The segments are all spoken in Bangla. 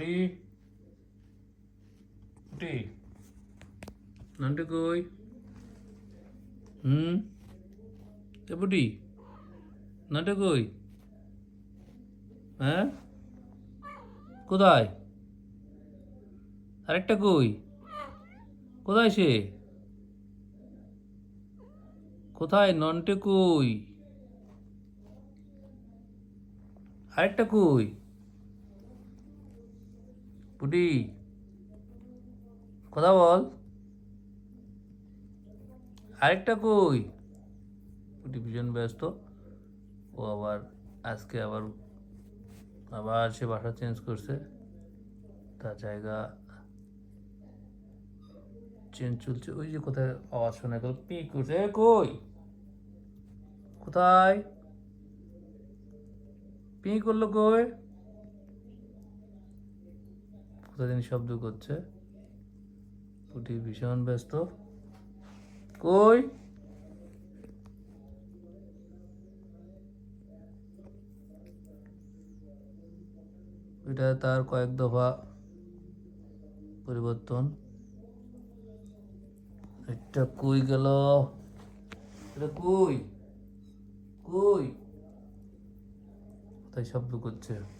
পুটি পুটি নন্টু কই হুম এ পুটি নন্টু কই হ্যাঁ কোথায় আরেকটা কই কোথায় সে কোথায় নন্টে কই আরেকটা কই পুটি, কথা বল। আরেকটা কই? পুটি ভীষণ ব্যস্ত। ও আবার, আজকে আবার আবার সে বাসা চেঞ্জ করছে। তার জায়গা চেঞ্জ চলছে। ওই যে কোথায় আওয়াজ শোনা গেল। পি করছে কই? কোথায়? পি করল কই? কোথায় দিন শব্দ করছে, পুটি ভীষণ ব্যস্ত। কই? এটা তার কয়েক দফা পরিবর্তন। এটা কই গেল? এটা কই? কই? তাই শব্দ করছে?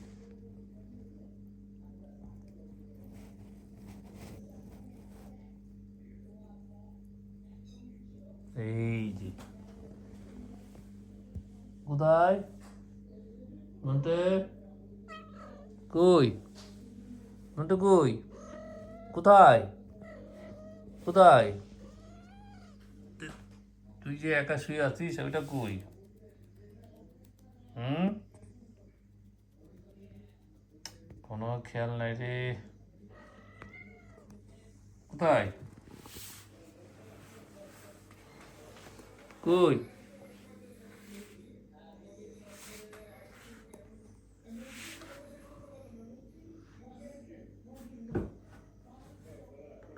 এই যে। কোথায়? নন্টে কই? নন্টে কই? কোথায়? কোথায়? তুই যে একা শুয়ে আছিস, ওইটা কই? হুম? কোনো খেয়াল নাই রে। কোথায়? কই?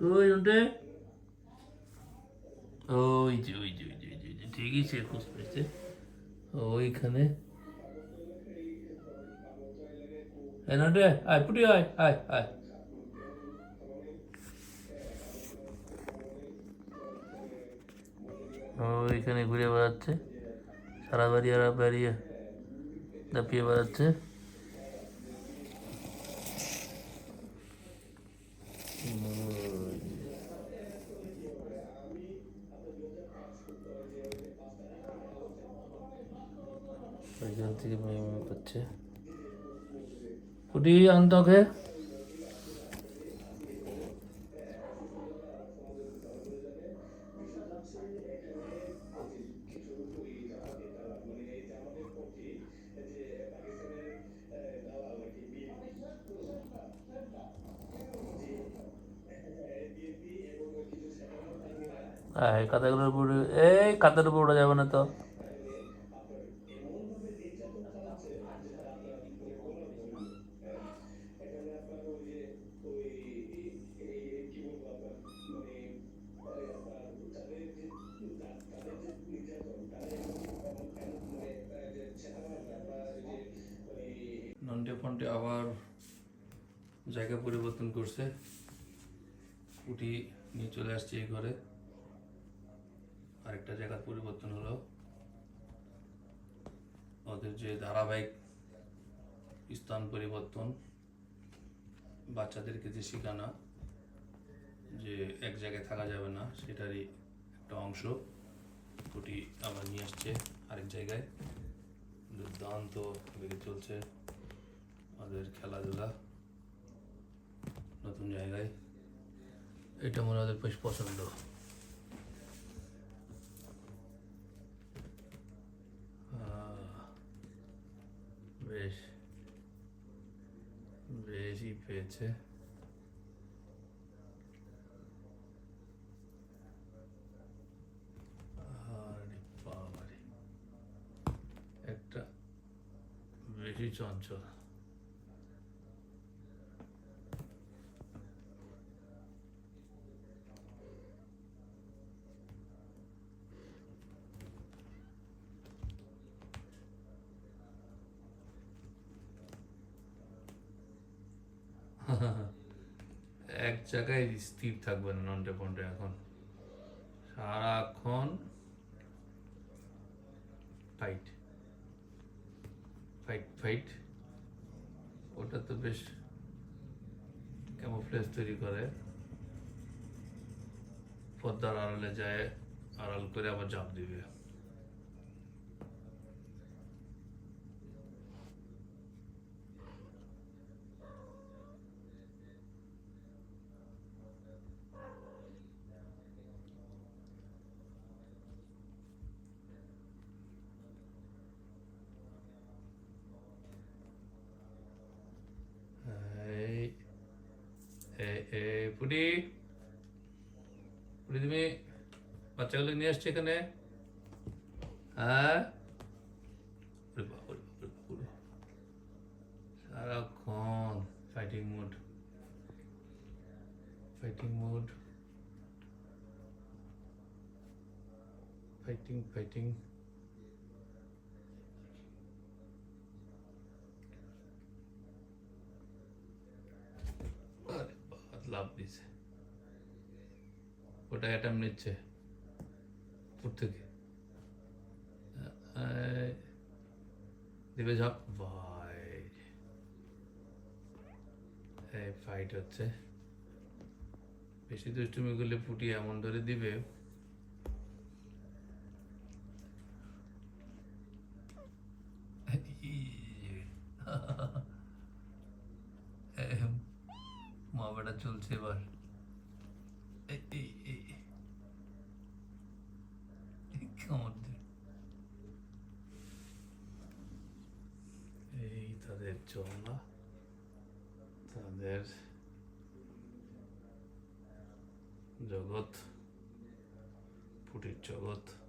কই ওটা? ওই যে ওই যে ওই যে ওই যে, ঠিকই সে খোঁজ পেয়েছে। ওইখানে। এই নটে আয় পুটি আয় আয় আয়। ওইখানে ঘুরে বেড়াচ্ছে। সারা বাড়ি আর বেরিয়ে দাপিয়ে বেড়াচ্ছে। থেকে করছে। কুটি আনতে ওকে আয় কাতাগুলোর উপরে এই কাতার উপর ওঠা যাবে না তো। নন্টে ফন্টে আবার জায়গা পরিবর্তন করছে। উঠি নিয়ে চলে আসছে এই ঘরে। আরেকটা জায়গার পরিবর্তন হলো। ওদের যে ধারাবাহিক স্থান পরিবর্তন, বাচ্চাদেরকে যে শেখানো, যে এক জায়গায় থাকা যাবে না, সেটারই একটা অংশ। কুটি আবার নিয়ে আসছে আরেক জায়গায়। দুর্দান্ত চলছে ওদের খেলাধুলা। নতুন জায়গায়। এটা মনে ওদের বেশ পছন্দ। বেশ বেশই পেয়েছে। একটা বেশি চঞ্চল। এক জায়গায় স্থির থাকবে না, নন্টে ফন্টে এখন। সারাক্ষণ ফাইট ফাইট ফাইট ওটা তো বেশ ক্যামোফ্লেজ তৈরি করে। পদ্মার আড়ালে যায়, আড়াল করে আবার জাপ দিবে। পুটি। পুটি তুমি বাচ্চাগুলো নিয়ে আসছে এখানে? হ্যাঁ। সারাক্ষণ fighting mood fighting mood fighting fighting আরে বাবা, লাভ দিছে ওটা অ্যাটাম নিচ্ছে উপর থেকে। দেবে ঝাপ। ভাই। ফাইট হচ্ছে। বেশি দুষ্টুমি করলে পুটি এমন ধরে দিবে। মা চলছে এবার। কামড়। এই তাদের চলা তাদের জগৎ ফুটির জগৎ।